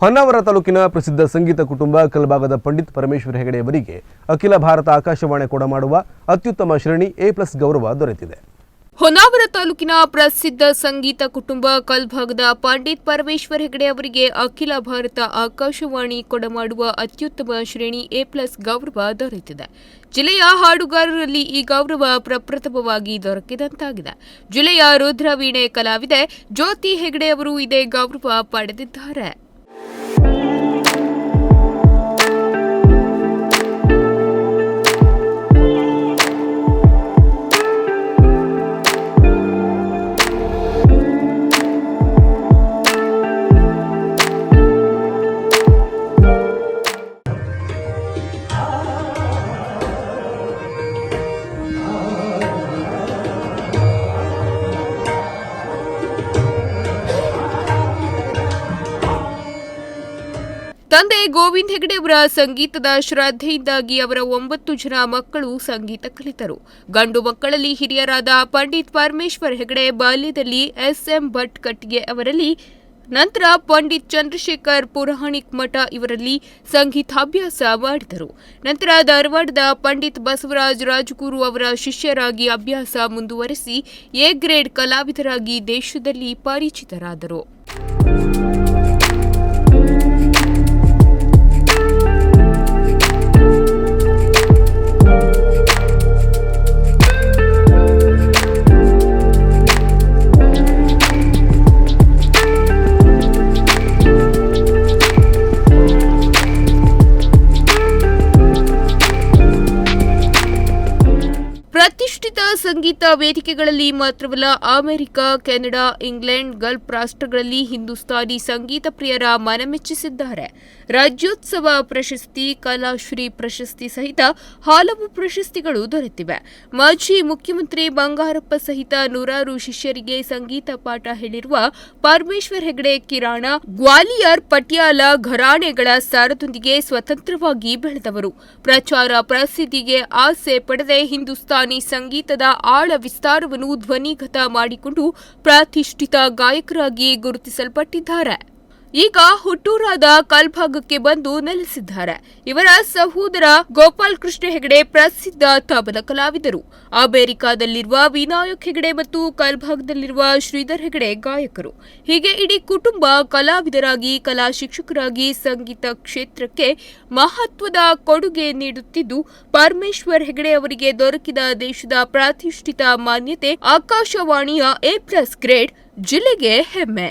ಹೊನ್ನಾವರ ತಾಲೂಕಿನ ಪ್ರಸಿದ್ಧ ಸಂಗೀತ ಕುಟುಂಬ ಕಲ್ಭಾಗದ ಪಂಡಿತ್ ಪರಮೇಶ್ವರ ಹೆಗಡೆ ಅವರಿಗೆ ಅಖಿಲ ಭಾರತ ಆಕಾಶವಾಣಿ ಕೊಡಮಾಡುವ ಅತ್ಯುತ್ತಮ ಶ್ರೇಣಿ ಎ ಪ್ಲಸ್ ಗೌರವ ದೊರೆತಿದೆ. ಹೊನ್ನಾವರ ತಾಲೂಕಿನ ಪ್ರಸಿದ್ಧ ಸಂಗೀತ ಕುಟುಂಬ ಕಲ್ಭಾಗದ ಪಂಡಿತ್ ಪರಮೇಶ್ವರ್ ಹೆಗಡೆ ಅವರಿಗೆ ಅಖಿಲ ಭಾರತ ಆಕಾಶವಾಣಿ ಕೊಡಮಾಡುವ ಅತ್ಯುತ್ತಮ ಶ್ರೇಣಿ ಎ ಪ್ಲಸ್ ಗೌರವ ದೊರೆತಿದೆ. ಜಿಲ್ಲೆಯ ಹಾಡುಗಾರರಲ್ಲಿ ಈ ಗೌರವ ಪ್ರಪ್ರಥಮವಾಗಿ ದೊರಕಿದಂತಾಗಿದೆ. ಜಿಲ್ಲೆಯ ರುದ್ರವೀಣೆ ಕಲಾವಿದೆ ಜ್ಯೋತಿ ಹೆಗಡೆ ಅವರು ಇದೇ ಗೌರವ ಪಡೆದಿದ್ದಾರೆ. ತಂದೆ ಗೋವಿಂದ್ ಹೆಗಡೆ ಅವರ ಸಂಗೀತದ ಶ್ರದ್ಧೆಯಿಂದಾಗಿ ಅವರ ಒಂಬತ್ತು ಜನ ಮಕ್ಕಳು ಸಂಗೀತ ಕಲಿತರು. ಗಂಡು ಮಕ್ಕಳಲ್ಲಿ ಹಿರಿಯರಾದ ಪಂಡಿತ್ ಪರಮೇಶ್ವರ್ ಹೆಗಡೆ ಬಾಲ್ಯದಲ್ಲಿ ಎಸ್ಎಂ ಭಟ್ ಕಟ್ಗೆ ಅವರಲ್ಲಿ, ನಂತರ ಪಂಡಿತ್ ಚಂದ್ರಶೇಖರ್ ಪುರಾಣಿಕ್ ಮಠ ಇವರಲ್ಲಿ ಸಂಗೀತಾಭ್ಯಾಸ ಮಾಡಿದರು. ನಂತರ ಧಾರವಾಡದ ಪಂಡಿತ್ ಬಸವರಾಜ್ ರಾಜಗುರು ಅವರ ಶಿಷ್ಯರಾಗಿ ಅಭ್ಯಾಸ ಮುಂದುವರೆಸಿ ಎ ಗ್ರೇಡ್ ಕಲಾವಿದರಾಗಿ ದೇಶದಲ್ಲಿ ಪರಿಚಿತರಾದರು. ಸಂಗೀತ ವೇದಿಕೆಗಳಲ್ಲಿ ಮಾತ್ರವಲ್ಲ, ಅಮೆರಿಕ, ಕೆನಡಾ, ಇಂಗ್ಲೆಂಡ್, ಗಲ್ಫ್ ರಾಷ್ಟ್ರಗಳಲ್ಲಿ ಹಿಂದೂಸ್ತಾನಿ ಸಂಗೀತ ಪ್ರಿಯರ ಮನಮೆಚ್ಚಿಸಿದ್ದಾರೆ. ರಾಜ್ಯೋತ್ಸವ ಪ್ರಶಸ್ತಿ, ಕಲಾಶ್ರೀ ಪ್ರಶಸ್ತಿ ಸಹಿತ ಹಲವು ಪ್ರಶಸ್ತಿಗಳು ದೊರೆತಿವೆ. ಮಾಜಿ ಮುಖ್ಯಮಂತ್ರಿ ಬಂಗಾರಪ್ಪ ಸಹಿತ ನೂರಾರು ಶಿಷ್ಯರಿಗೆ ಸಂಗೀತ ಪಾಠ ಹೇಳಿರುವ ಪರಮೇಶ್ವರ್ ಹೆಗಡೆ ಕಿರಾಣ, ಗ್ವಾಲಿಯರ್ ಪಟಿಯಾಲ ಘರಾಣೆಗಳ ಸಾರದೊಂದಿಗೆ ಸ್ವತಂತ್ರವಾಗಿ ಬೆಳೆದವರು. ಪ್ರಚಾರ ಪ್ರಸಿದ್ಧಿಗೆ ಆಸೆ ಪಡೆದೆ ಹಿಂದೂಸ್ತಾನಿ ಸಂಗೀತದ ಆಳ ವಿಸ್ತಾರವನ್ನು ಧ್ವನಿಗತ ಮಾಡಿಕೊಂಡು ಪ್ರತಿಷ್ಠಿತ ಗಾಯಕರಾಗಿ ಗುರುತಿಸಲ್ಪಟ್ಟಿದ್ದಾರೆ. ಈಗ ಹುಟ್ಟೂರಾದ ಕಲ್ಭಾಗಕ್ಕೆ ಬಂದು ನೆಲೆಸಿದ್ದಾರೆ. ಇವರ ಸಹೋದರ ಗೋಪಾಲ್ ಕೃಷ್ಣ ಹೆಗಡೆ ಪ್ರಸಿದ್ಧ ತಬಲ ಕಲಾವಿದರು. ಅಮೆರಿಕಾದಲ್ಲಿರುವ ವಿನಾಯಕ್ ಹೆಗಡೆ ಮತ್ತು ಕಲ್ಭಾಗದಲ್ಲಿರುವ ಶ್ರೀಧರ್ ಹೆಗಡೆ ಗಾಯಕರು. ಹೀಗೆ ಇಡೀ ಕುಟುಂಬ ಕಲಾವಿದರಾಗಿ, ಕಲಾ ಶಿಕ್ಷಕರಾಗಿ ಸಂಗೀತ ಕ್ಷೇತ್ರಕ್ಕೆ ಮಹತ್ವದ ಕೊಡುಗೆ ನೀಡುತ್ತಿದ್ದು, ಪರಮೇಶ್ವರ್ ಹೆಗಡೆ ಅವರಿಗೆ ದೊರಕಿದ ದೇಶದ ಪ್ರತಿಷ್ಠಿತ ಮಾನ್ಯತೆ ಆಕಾಶವಾಣಿಯ ಎ ಪ್ಲಸ್ ಗ್ರೇಡ್, ಜಿಲ್ಲೆಗೆ ಹೆಮ್ಮೆ.